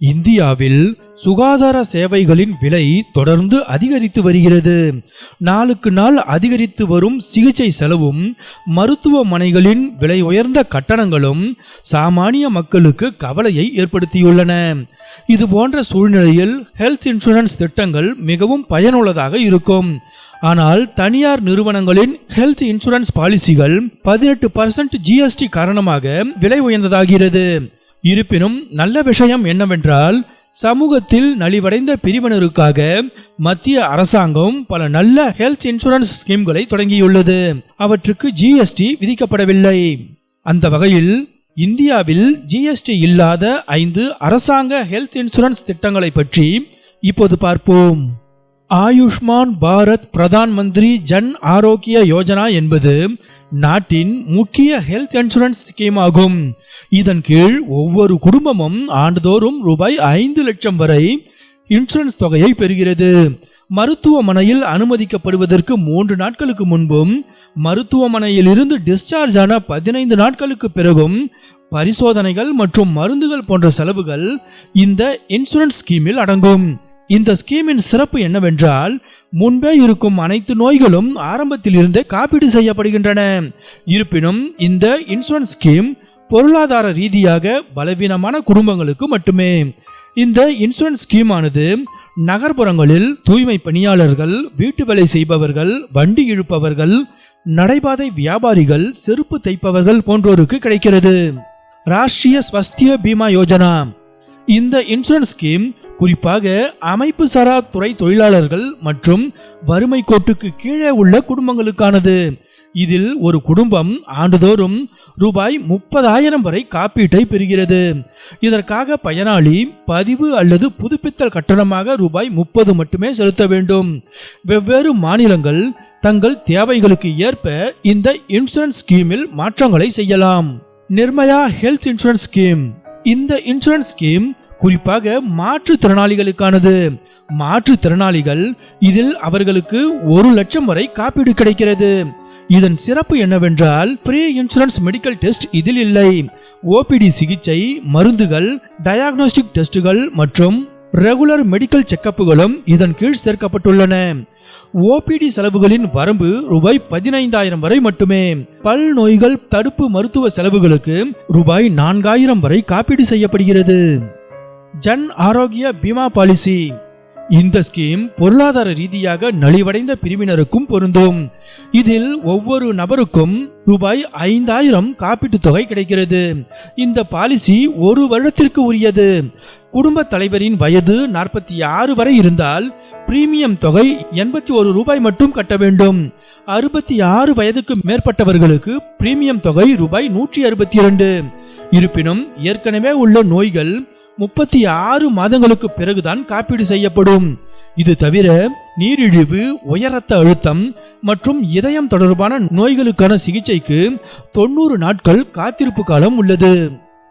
இந்தியாவில் சுகாதார சேவைகளின் விலை தொடர்ந்து அதிகரித்து வருகிறது. நாளுக்கு நாள் அதிகரித்து வரும் சிகிச்சை செலவும் மருத்துவமனைகளின் விலை உயர்ந்த கட்டணங்களும் சாமானிய மக்களுக்கு கவலையை ஏற்படுத்தியுள்ளன. இது போன்ற சூழ்நிலையில் ஹெல்த் இன்சூரன்ஸ் திட்டங்கள் மிகவும் பயனுள்ளதாக இருக்கும். ஆனால் தனியார் நிறுவனங்களின் ஹெல்த் இன்சூரன்ஸ் பாலிசிகள் பதினெட்டு பர்சன்ட் ஜிஎஸ்டி காரணமாக விலை உயர்ந்ததாகிறது. இருப்பினும் நல்ல விஷயம் என்னவென்றால் சமூகத்தில் நலிவடைந்த பிரிவினருக்காக மத்திய அரசாங்கம் பல நல்ல ஹெல்த் இன்சூரன்ஸ் ஸ்கீம்களை தொடங்கியுள்ளது. அவற்றுக்கு ஜிஎஸ்டி விதிக்கப்படவில்லை. அந்த வகையில் இந்தியாவில் ஜிஎஸ்டி இல்லாத ஐந்து அரசாங்க ஹெல்த் இன்சூரன்ஸ் திட்டங்களை பற்றி இப்போது பார்ப்போம். ஆயுஷ்மான் பாரத் பிரதான் மந்திரி ஜன் ஆரோக்கிய யோஜனா என்பது நாட்டின் முக்கிய ஹெல்த் இன்சூரன்ஸ் ஸ்கீம் ஆகும் இதன் கீழ் ஒவ்வொரு குடும்பமும் ஆண்டுதோறும் ரூபாய் ஐந்து லட்சம் வரை இன்சூரன்ஸ் தொகையை பெறுகிறது. மருத்துவமனையில் அனுமதிக்கப்படுவதற்கு மூன்று நாட்களுக்கு முன்பும் மருத்துவமனையில் இருந்து டிஸ்சார்ஜ் ஆன பதினைந்து நாட்களுக்கு பிறகும் பரிசோதனைகள் மற்றும் மருந்துகள் போன்ற செலவுகள் இந்த இன்சூரன்ஸ் ஸ்கீமில் அடங்கும். இந்த ஸ்கீமின் சிறப்பு என்னவென்றால் முன்பே இருக்கும் அனைத்து நோய்களும் ஆரம்பத்தில் இருந்தே காப்பீடு செய்யப்படுகின்றன. இருப்பினும் இந்த இன்சூரன்ஸ் ஸ்கீம் பொருளாதார ரீதியாக பலவீனமான குடும்பங்களுக்கு மட்டுமே. இந்த இன்சூரன்ஸ் ஸ்கீமானது நகர்ப்புறங்களில் தூய்மை பணியாளர்கள் வீட்டு வேலை செய்பவர்கள் வண்டி இழுப்பவர்கள் நடைபாதை வியாபாரிகள் செருப்பு தைப்பவர்கள் போன்றோருக்கு கிடைக்கிறது. ராஷ்டிரிய ஸ்வஸ்திய பீமா யோஜனா. இந்த இன்சூரன்ஸ் ஸ்கீம் குறிப்பாக அமைப்பு சாரா துறை தொழிலாளர்கள் மற்றும் வறுமை கோட்டுக்கு கீழே உள்ள குடும்பங்களுக்கானது. இதில் ஒரு குடும்பம் ஆண்டுதோறும் ரூபாய் முப்பதாயிரம் வரை காப்பீட்டை பெறுகிறது. இதற்காக பயனாளி பதிவு அல்லது புதுப்பித்தல் கட்டணமாக ரூபாய் முப்பது மட்டுமே செலுத்த வேண்டும். வெவ்வேறு மாநிலங்கள் தங்கள் தேவைகளுக்கு ஏற்ப இந்த இன்சூரன்ஸ் ஸ்கீமில் மாற்றங்களை செய்யலாம். Nirmaya health insurance scheme. இந்த இன்சூரன்ஸ் ஸ்கீம் குறிப்பாக மாற்றுத்திறனாளிகளுக்கானது. மாற்றுத்திறனாளிகள் இதில் அவர்களுக்கு ஒரு லட்சம் வரை காப்பீடு கிடைக்கிறது. இதன் சிறப்பு என்னவென்றால் ப்ரீ இன்சூரன்ஸ் மெடிக்கல் டெஸ்ட் இதில் இல்லை. ஓபிடி சிகிச்சை மருந்துகள் டயாக்னோஸ்டிக் டெஸ்டுகள் மற்றும் ரெகுலர் மெடிக்கல் செக்கப்புகளும் இதன் கீழ் சேர்க்கப்பட்டுள்ளன. ஓபிடி செலவுகளின் வரம்பு ரூபாய் பதினைந்தாயிரம் வரை மட்டுமே. பல் நோய்கள் தடுப்பு மருத்துவ செலவுகளுக்கு ரூபாய் நான்காயிரம் வரை காப்பீடு செய்யப்படுகிறது. ஜன் ஆரோக்கிய பீமா பாலிசி. இந்த ஸ்கீம் பொருளாதார ரீதியாக நலிவடைந்த பிரிவினருக்கும் பொருந்தும். இதில் ஒவ்வொரு நபருக்கும் ரூபாய் ஐந்தாயிரம் காப்பீட்டுத் தொகை கிடைக்கிறது. இந்த பாலிசி ஒரு வருடத்திற்கு உரியது. குடும்ப தலைவரின் வயது நாற்பத்தி ஆறு வரை இருந்தால் பிரீமியம் தொகை எண்பத்தி ஒரு ரூபாய் மட்டும் கட்ட வேண்டும். அறுபத்தி ஆறு வயதுக்கு மேற்பட்டவர்களுக்கு பிரீமியம் தொகை ரூபாய் நூற்றி அறுபத்தி இரண்டு. இருப்பினும் ஏற்கனவே உள்ள நோய்கள் முப்பத்தி ஆறு மாதங்களுக்கு பிறகுதான் காப்பீடு செய்யப்படும். இது தவிர நீரிழிவு உயர் ரத்த அழுத்தம் மற்றும் இதயம் தொடர்பான நோய்களுக்கான சிகிச்சைக்கு தொண்ணூறு நாட்கள் காத்திருப்பு காலம் உள்ளது.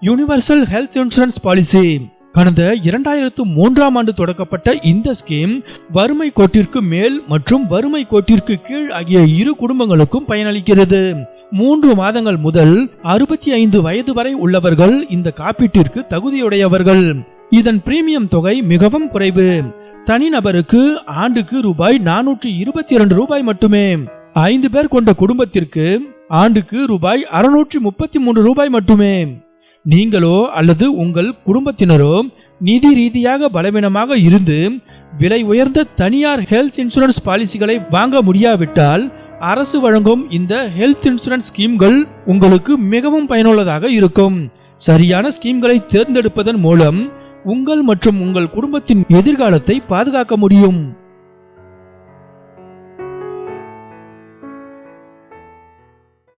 யுனிவர்சல் ஹெல்த் இன்சூரன்ஸ் பாலிசி கடந்த இரண்டாயிரத்து மூன்றாம் ஆண்டு தொடக்கப்பட்ட இந்த ஸ்கீம் வறுமை கோட்டிற்கு மேல் மற்றும் வறுமை கோட்டிற்கு கீழ் ஆகிய இரு குடும்பங்களுக்கும் பயனளிக்கிறது. மூன்று மாதங்கள் முதல் அறுபத்தி ஐந்து வயது வரை உள்ளவர்கள் இந்த காப்பீட்டிற்கு தகுதியுடையவர்கள். இதன் பிரீமியம் தொகை மிகவும் குறைவு. தனிநபருக்கு ஆண்டுக்கு ரூபாய் நானூற்றி இருபத்தி இரண்டு ரூபாய் மட்டுமே. ஐந்து பேர் கொண்ட குடும்பத்திற்கு ஆண்டுக்கு ரூபாய் அறுநூற்றி முப்பத்தி மூன்று ரூபாய் மட்டுமே. நீங்களோ அல்லது உங்கள் குடும்பத்தினரோ நிதி ரீதியாக பலவீனமாக இருந்து விலை உயர்ந்த தனியார் ஹெல்த் இன்சூரன்ஸ் பாலிசிகளை வாங்க முடியாவிட்டால் அரசு வழங்கும் இந்த ஹெல்த் இன்சூரன்ஸ் ஸ்கீம்கள் உங்களுக்கு மிகவும் பயனுள்ளதாக இருக்கும். சரியான ஸ்கீம்களை தேர்ந்தெடுப்பதன் மூலம் உங்கள் மற்றும் உங்கள் குடும்பத்தின் எதிர்காலத்தை பாதுகாக்க முடியும்.